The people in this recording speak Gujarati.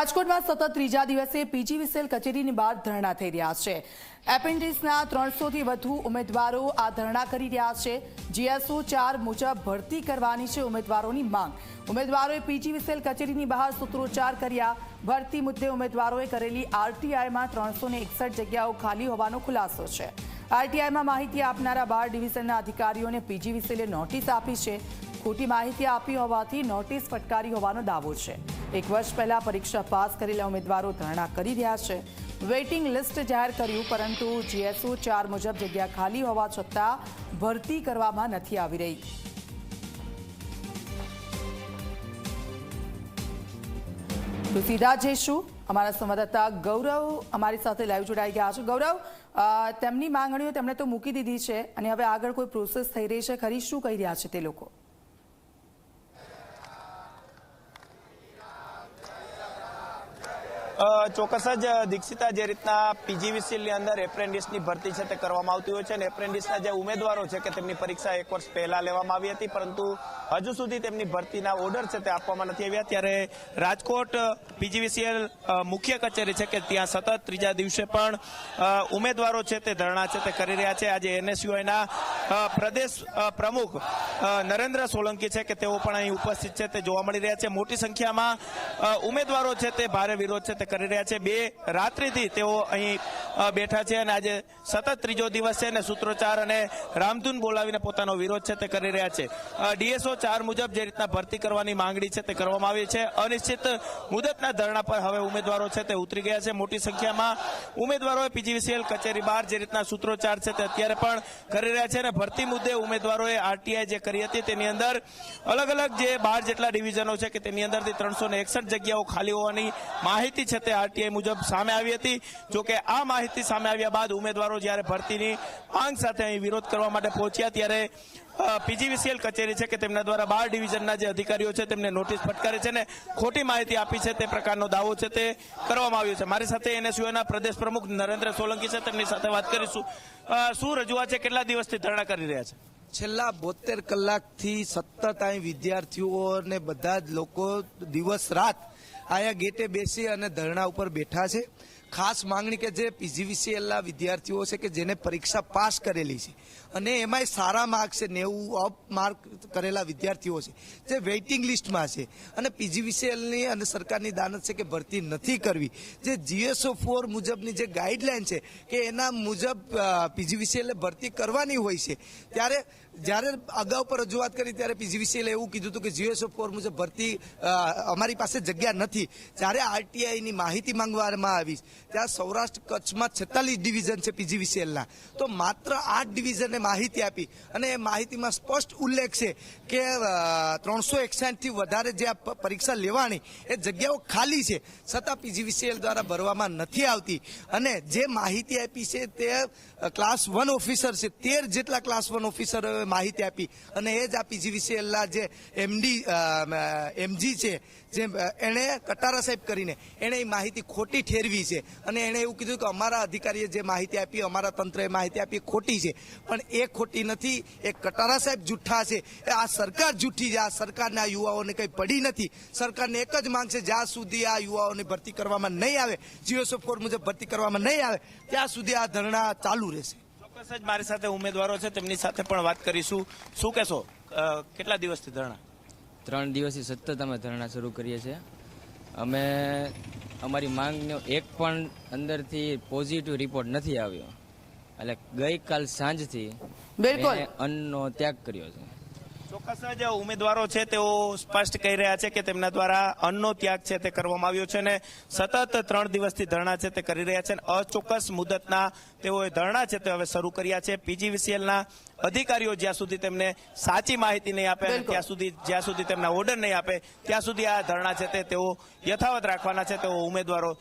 રાજકોટમાં સતત ત્રીજા દિવસે પીજીવીસીએલ કચેરીની બહાર ધરણા થઈ રહ્યા છે. એપેન્ડિક્સના ત્રણસોથી વધુ ઉમેદવારો આ ધરણા કરી રહ્યા છે. જીએસઓ ચાર મુજબ ભરતી કરવાની છે ઉમેદવારોની માંગ. ઉમેદવારોએ પીજીવીસીએલ કચેરીની બહાર સૂત્રોચ્ચાર કર્યા. ભરતી મુદ્દે ઉમેદવારોએ કરેલી આરટીઆઈમાં ત્રણસો જગ્યાઓ ખાલી હોવાનો ખુલાસો છે. આરટીઆઈમાં માહિતી આપનારા બાર ડિવિઝનના અધિકારીઓને પીજીવીસીએલે નોટિસ આપી છે. ખોટી માહિતી આપી હોવાથી નોટિસ ફટકારી હોવાનો દાવો છે. એક વર્ષ પહેલાં પરીક્ષા પાસ કરેલા ઉમેદવારો ધરણા કરી રહ્યા છે. વેઇટિંગ લિસ્ટ જાહેર કર્યું, પરંતુ જીએસઓ ચાર મુજબ જગ્યા ખાલી હોવા છતાં ભરતી કરવામાં નથી આવી રહી. તો સીધા જઈશું. અમારા સંવાદદાતા ગૌરવ અમારી સાથે લાઈવ જોડાઈ ગયા છે. ગૌરવ તેમની માંગણીઓ તેમણે તો મૂકી દીધી છે અને હવે આગળ કોઈ પ્રોસેસ થઈ રહી છે ખરી? શું કહી રહ્યા છે તે લોકો? ચોક્કસ જ દીક્ષિતા જે રીતના પીજીવીસીલની અંદર એપ્રેન્ડિસની ભરતી છે તે કરવામાં આવતી હોય છે અને એપ્રેન્ડિસના જે ઉમેદવારો છે કે તેમની પરીક્ષા એક વર્ષ પહેલા લેવામાં આવી હતી, પરંતુ હજુ સુધી તેમની ભરતીના ઓર્ડર છે તે આપવામાં નથી આવ્યા. ત્યારે રાજકોટ પીજીવીસીએલ મુખ્ય કચેરી છે કે ત્યાં સતત ત્રીજા દિવસે પણ ઉમેદવારો છે તે ધરણા છે તે કરી રહ્યા છે. આજે એનએસયુઆઈના પ્રદેશ પ્રમુખ નરેન્દ્ર સોલંકી છે કે તેઓ પણ અહીં ઉપસ્થિત છે તે જોવા મળી રહ્યા છે. મોટી સંખ્યામાં ઉમેદવારો છે તે ભારે વિરોધ છે તે કરી રહ્યા છે. બે રાત્રિથી તેઓ અહીં બેઠા છે અને આજે સતત ત્રીજો દિવસ છે અને સૂત્રોચ્ચાર અને રામધૂન બોલાવીને પોતાનો વિરોધ છે તે કરી રહ્યા છે. ડીએસઓ ચાર મુજબ જે રીતના ભરતી કરવાની માંગણી છે તે કરવામાં આવી છે. અનિશ્ચિત મુદતના ધરણા પર હવે ઉમેદવારો છે તે ઉતરી ગયા છે. મોટી સંખ્યામાં ઉમેદવારોએ પીજીવીસીએલ કચેરી બહાર જે રીતના સૂત્રોચ્ચાર છે તે અત્યારે પણ કરી રહ્યા છે અને ભરતી મુદ્દે ઉમેદવારોએ આરટીઆઈ જે કરી હતી તેની અંદર અલગ અલગ જે બાર જેટલા ડિવિઝનો છે કે તેની અંદરથી ત્રણસો જગ્યાઓ ખાલી હોવાની માહિતી છે તે આરટીઆઈ મુજબ સામે આવી હતી. જોકે આ માહિતી સામે આવ્યા બાદ ઉમેદવારો જ્યારે ભરતીની માંગ સાથે અહીં વિરોધ કરવા માટે પહોંચ્યા ત્યારે પીજીવીસીએલ કચેરી છે કે તેમના દ્વારા બાર ડિવિઝનના જે અધિકારીઓ છે તેમને નોટિસ ફટકારી છે ને ખોટી માહિતી આપી છે તે પ્રકારનો દાવો છે તે કરવામાં આવ્યો છે. મારી સાથે એનએસયુના પ્રદેશ પ્રમુખ નરેન્દ્ર સોલંકી છે. તેમની સાથે વાત કરીશું. શું રજૂઆત છે? કેટલા દિવસથી ધરણા કરી રહ્યા છે? છેલ્લા બોતેર કલાકથી સતત અહીં વિદ્યાર્થીઓ અને બધા જ લોકો દિવસ રાત અહીંયા ગેટે બેસી અને ધરણા ઉપર બેઠા છે. ખાસ માંગણી કે જે પીજીવીસીએલના વિદ્યાર્થીઓ છે કે જેને પરીક્ષા પાસ કરેલી છે. અને એમાંય સારા માર્ક છે, નેવું અપ માર્ક કરેલા વિદ્યાર્થીઓ છે, જે વેઇટિંગ લિસ્ટમાં છે. અને પીજીવીસીએલની અને સરકારની દાનત છે કે ભરતી નથી કરવી. જે જીએસઓ ફોર મુજબની જે ગાઈડલાઈન છે કે એના મુજબ પીજીવીસીએલ ભરતી કરવાની હોય છે. ત્યારે જ્યારે અગાઉ પર રજૂઆત કરી ત્યારે પીજીવીસીએલ એવું કીધું હતું કે જીએસઓ ફોર મુજબ ભરતી અમારી પાસે જગ્યા નથી. જ્યારે આરટીઆઈની માહિતી માંગવામાં આવી, ત્યાં સૌરાષ્ટ્ર કચ્છમાં છેતાલીસ ડિવિઝન છે પીજીવીસીએલના તો માત્ર આઠ ડિવિઝને માહિતી આપી અને એ માહિતીમાં સ્પષ્ટ ઉલ્લેખ છે કે ત્રણસો એકસાઠથી વધારે જે આ પરીક્ષા લેવાની એ જગ્યાઓ ખાલી છે. છતાં પીજીવીસીએલ દ્વારા ભરવામાં નથી આવતી. અને જે માહિતી આપી છે તે ક્લાસ વન ઓફિસર છે. તેર જેટલા ક્લાસ વન માહિતી આપી અને એ જ આ પીજીવીસીએલના જે એમડી એમજી છે, જે એણે કટારા સાહેબ કરીને એણે એ માહિતી ખોટી ઠેરવી છે. અને એણે એવું કીધું કે અમારા અધિકારીએ જે માહિતી આપી, અમારા તંત્રએ માહિતી આપી ખોટી છે. પણ એ ખોટી નથી. એ કટારા સાહેબ જુઠ્ઠા છે. એ આ સરકાર જુઠ્ઠી છે. આ સરકારના યુવાઓને કંઈ પડી નથી. સરકારને એક જ માંગ છે, જ્યાં સુધી આ યુવાઓને ભરતી કરવામાં નહીં આવે જીઓસો ફોર મુજબ ભરતી કરવામાં નહીં આવે, ત્યાં સુધી આ ધરણા ચાલુ રહેશે. ચોક્કસ જ મારી સાથે ઉમેદવારો છે તેમની સાથે પણ વાત કરીશું. શું કહેશો? કેટલા દિવસથી ધરણા? ત્રણ દિવસથી સતત અમે ધરણા શરૂ કરીએ છીએ. અમે અમારી માંગનો એક પણ અંદરથી પોઝિટિવ રિપોર્ટ નથી આવ્યો. એટલે ગઈકાલ સાંજથી બિલકુલ. અન્નનો ત્યાગ કર્યો છે. ચોક્કસ જ ઉમેદવારો છે તેઓ સ્પષ્ટ કહી રહ્યા છે કે તેમના દ્વારા અન્નનો ત્યાગ છે તે કરવામાં આવ્યો છે અને સતત ત્રણ દિવસથી ધરણા છે તે કરી રહ્યા છે અને અચોક્કસ મુદતના તેઓએ ધરણા છે તે હવે શરૂ કર્યા છે. પીજીવીસીએલના અધિકારીઓ જ્યાં સુધી તેમને સાચી માહિતી નહીં આપે ત્યાં સુધી જ્યાં સુધી તેમના ઓર્ડર નહીં આપે ત્યાં સુધી આ ધરણા છે તે તેઓ યથાવત રાખવાના છે. તેઓ ઉમેદવારો